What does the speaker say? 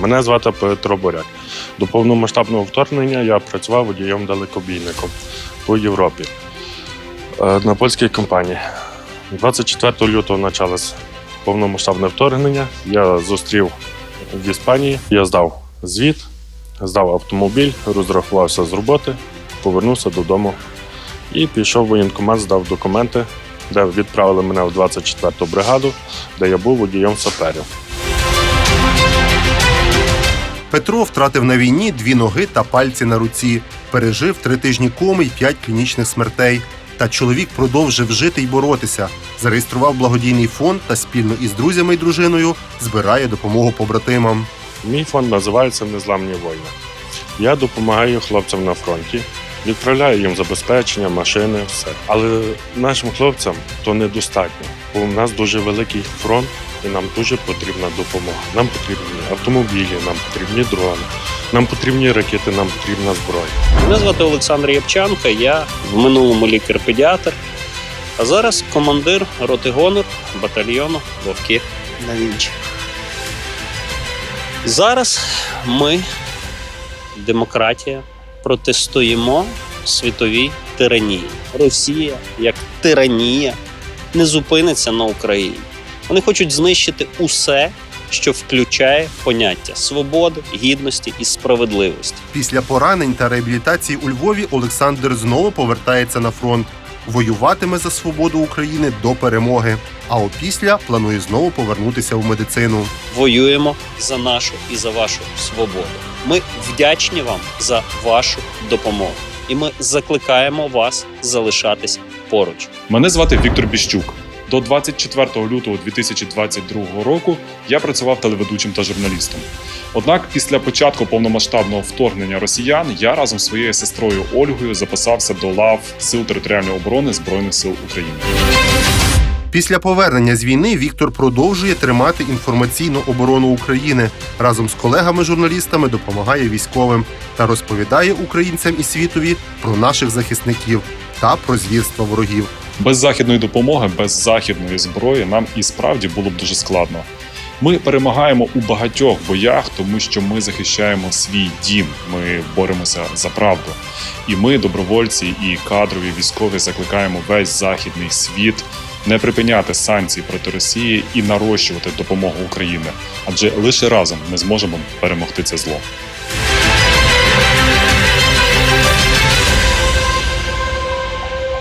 Мене звати Петро Боряк. До повномасштабного вторгнення я працював водієм далекобійником по Європі е, на польській компанії. 24 лютого почалось повномасштабне вторгнення. Я зустрів в Іспанії. Я здав звіт, здав автомобіль, розрахувався з роботи, повернувся додому і пішов в воєнкомат, здав документи, де відправили мене в 24-ту бригаду, де я був водієм саперів. Петро втратив на війні дві ноги та пальці на руці, пережив три тижні коми й п'ять клінічних смертей. Та чоловік продовжив жити й боротися, зареєстрував благодійний фонд та спільно із друзями й дружиною збирає допомогу побратимам. Мій фонд називається Незламні воїни. Я допомагаю хлопцям на фронті, відправляю їм забезпечення, машини, все. Але нашим хлопцям то недостатньо, бо в нас дуже великий фронт і нам дуже потрібна допомога. Нам потрібні автомобілі, нам потрібні дрони, нам потрібні ракети, нам потрібна зброя. Мене звати Олександр Ябчанко, я в минулому лікар-педіатр, а зараз командир роти гонор батальйону Вовки на Вінчі. Зараз ми, демократія, протистоїмо світовій тиранії. Росія, як тиранія, не зупиниться на Україні. Вони хочуть знищити усе, що включає поняття свободи, гідності і справедливості. Після поранень та реабілітації у Львові Олександр знову повертається на фронт. Воюватиме за свободу України до перемоги. А опісля планує знову повернутися в медицину. воюємо за нашу і за вашу свободу. Ми вдячні вам за вашу допомогу, і ми закликаємо вас залишатись поруч. Мене звати Віктор Біщук. До 24 лютого 2022 року я працював телеведучим та журналістом. Однак після початку повномасштабного вторгнення росіян я разом з своєю сестрою Ольгою записався до лав Сил територіальної оборони Збройних сил України. Після повернення з війни Віктор продовжує тримати інформаційну оборону України. Разом з колегами-журналістами допомагає військовим та розповідає українцям і світові про наших захисників та про звірства ворогів. Без західної допомоги, без західної зброї нам і справді було б дуже складно. Ми перемагаємо у багатьох боях, тому що ми захищаємо свій дім. Ми боремося за правду. І ми, добровольці і кадрові військові, закликаємо весь західний світ не припиняти санкції проти Росії і нарощувати допомогу Україні, адже лише разом ми зможемо перемогти це зло.